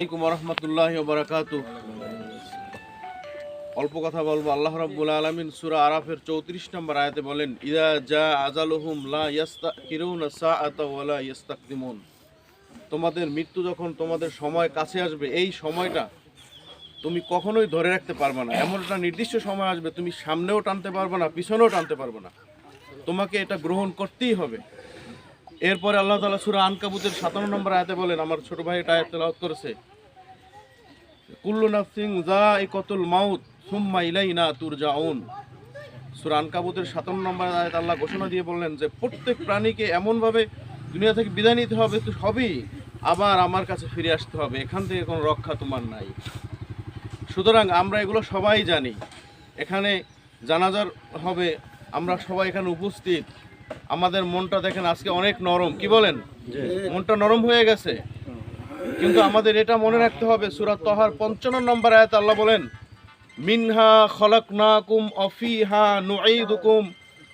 আলাইকুম রহমতুল্লাহ বারাকাত অল্প কথা বলব, আল্লাহ রাব্বুল আলামিন সূরা আরাফের 34 নম্বর আয়াতে বলেন, ইদা জা আজালুহুম লা ইয়াস্তাকিরুনা সাআতা ওয়ালা ইয়াস্তাকদিমুন। তোমাদের মৃত্যু যখন তোমাদের সময় কাছে আসবে, এই সময়টা তুমি কখনোই ধরে রাখতে পারবে না। এমন একটা নির্দিষ্ট সময় আসবে, তুমি সামনেও টানতে পারবে না, পিছনেও টানতে পারবে না। তোমাকে এটা গ্রহণ করতেই হবে। এরপরে আল্লাহ তাআলা সূরা আনকাবুতের 57 নম্বর আয়াতে বলেন, আমার ছোট ভাই এটা আয়াত তেলাওয়াত করেছে। কুল্লু নাফসিন যায়িকাতুল মাউত সুম্মা ইলাইনা তুরজাউন। সূরা আনকাবুতের 57 নম্বর আয়াত আল্লাহ ঘোষণা দিয়ে বললেন যে, প্রত্যেক প্রাণীকে এমনভাবে দুনিয়া থেকে বিদায় নিতে হবে তো সবই আবার আমার কাছে ফিরে আসতে হবে। এখান থেকে কোনো রক্ষা তোমার নাই। সুতরাং আমরা এগুলো সবাই জানি। এখানে জানাজার হবে, আমরা সবাই এখানে উপস্থিত। আমাদের মনটা দেখেন আজকে অনেক নরম। কি বলেন? মনটা নরম হয়ে গেছে। কিন্তু আমাদের এটা মনে রাখতে হবে সুরাত তহার পঞ্চান্ন নম্বর আয়াত আল্লাহ বলেন মিনহা খলাকনাকুম অফিহা নুঈদুকুম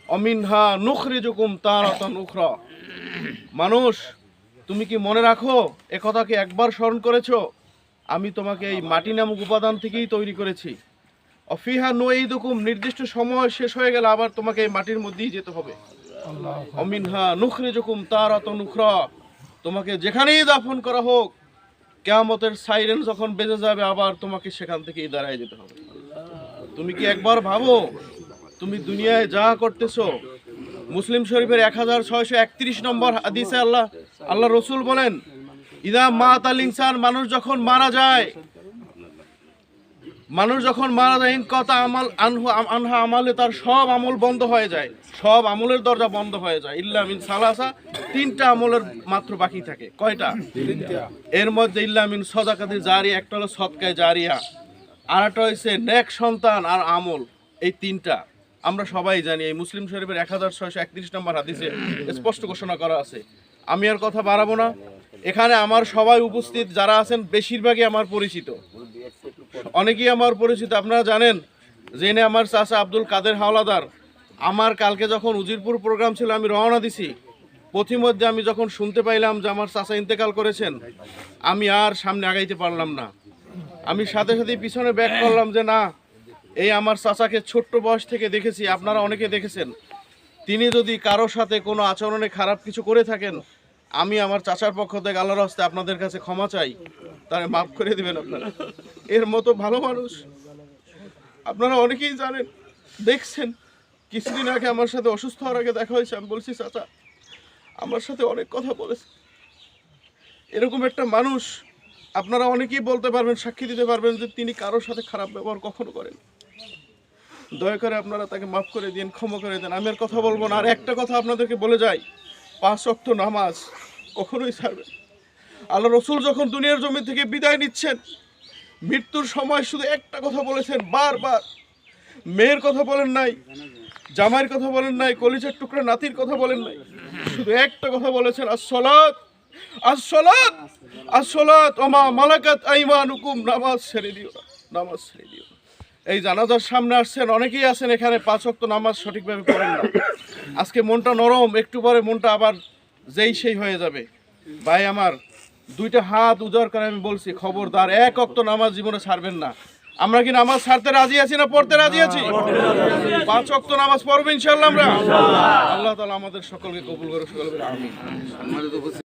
অমিনহা নুখরিজুকুম তারাতান উখরা। মানুষ তুমি কি মনে রাখো এ কথা কি একবার স্মরণ করেছ? আমি তোমাকে এই মাটি নামক উপাদান থেকেই তৈরি করেছি। অফিহা নুঈদুকুম নির্দিষ্ট সময় শেষ হয়ে গেলে আবার তোমাকে এই মাটির মধ্যেই যেতে হবে। অমিনহা নুখরিজুকুম তারাতান উখরা। তোমাকে যেখানেই দাফন করা হোক কেয়ামতের সাইরেন যখন বেজে যাবে আবার তোমাকে সেখান থেকেই দাঁড়ায় যেতে হবে। তুমি কি একবার ভাবো তুমি দুনিয়ায় যা করতেছো মুসলিম শরীফের এক হাজার ছয়শো একত্রিশ নম্বর হাদিসে আল্লাহ আল্লাহ রসুল বলেন ইদা মা তাল ইনসান মানুষ যখন মারা যায় মানুষ যখন মারা যায় কথা আমাল আনহু আনহা আমালে তার সব আমল বন্ধ হয়ে যায়। সব আমলের দরজা বন্ধ হয়ে যায়। ইল্লা মিন সালাসা তিনটা আমলের মাত্র বাকি থাকে। কয়টা? এর মধ্যে ইল্লা মিন সদাকাতি জারিয়া একটা হলো সদকায় জারিয়া আর একটা হয়েছে নেক সন্তান আর আমল। এই তিনটা। আমরা সবাই জানি এই মুসলিম শরীফের এক হাজার ছয়শো একত্রিশ নম্বর হাদিসে স্পষ্ট ঘোষণা করা আছে। আমি আর কথা বাড়াবো না। এখানে আমার সবাই উপস্থিত যারা আছেন বেশিরভাগই আমার পরিচিত। অনেকেই আমার পরিচিত, আপনারা জানেন জেনে আমার চাচা আব্দুল কাদের হাওলাদার। আমার কালকে যখন উজিরপুর প্রোগ্রাম ছিল, আমি রওনা দিছি। পথিমধ্যে আমি যখন শুনতে পাইলাম যে আমার চাচা ইন্তেকাল করেছেন, আমি আর সামনে আগাইতে পারলাম না। আমি সাথে সাথে পিছনে ব্যাক করলাম যে, না, এই আমার চাচাকে ছোট্ট বয়স থেকে দেখেছি, আপনারা অনেকে দেখেছেন। তিনি যদি কারোর সাথে কোনো আচরণে খারাপ কিছু করে থাকেন আমি আমার চাচার পক্ষ থেকে আল্লাহর হস্তে আপনাদের কাছে ক্ষমা চাই। তারে মাফ করে দিবেন আপনারা। এর মতো ভালো মানুষ আপনারা অনেকেই জানেন, দেখছেন। কিছুদিন আগে আমার সাথে অসুস্থ হওয়ার আগে দেখা হয়েছে। আমি বলছি, চাচা, আমার সাথে অনেক কথা বলেছে। এরকম একটা মানুষ আপনারা অনেকেই বলতে পারবেন, সাক্ষী দিতে পারবেন যে তিনি কারোর সাথে খারাপ ব্যবহার কখনো করেন। দয়া করে আপনারা তাকে মাফ করে দিন, ক্ষমা করে দেন। আমি আর কথা বলব না। আর একটা কথা আপনাদেরকে বলে যাই, পাঁচ অক্ত নামাজ। কখনোই ছাড়বেন আল্লাহ রসুল যখন দুনিয়ার জমি থেকে বিদায় নিচ্ছেন, মৃত্যুর সময় শুধু একটা কথা বলেছেন, বারবার। মেয়ের কথা বলেন নাই, জামাইয়ের কথা বলেন নাই, কলিজার টুকরা নাতির কথা বলেন নাই, শুধু একটা কথা বলেছেন আসলাত আসলাত আসলাত ওমা মালাকাত আইমানুকুম, নামাজ ছেড়ে দিও নামাজ ছেড়ে দিও এই জানাজার সামনে আসছেন, অনেকেই আছেন এখানে, পাঁচ ওয়াক্ত নামাজ সঠিকভাবে পড়েন না। আজকে মনটা নরম, একটু পরে মনটা আবার যেই সেই হয়ে যাবে। ভাই আমার দুইটা হাত উজাড় করে আমি বলছি খবরদার এক অক্ত নামাজ জীবনে ছাড়বেন না। আমরা কি নামাজ ছাড়তে রাজি আছি না পড়তে রাজি আছি? পাঁচ অক্ত নামাজ পড়ব ইনশাল্লাহ আমরা। আল্লাহ তালা আমাদের সকলকে কবুল করে সকলকে আমি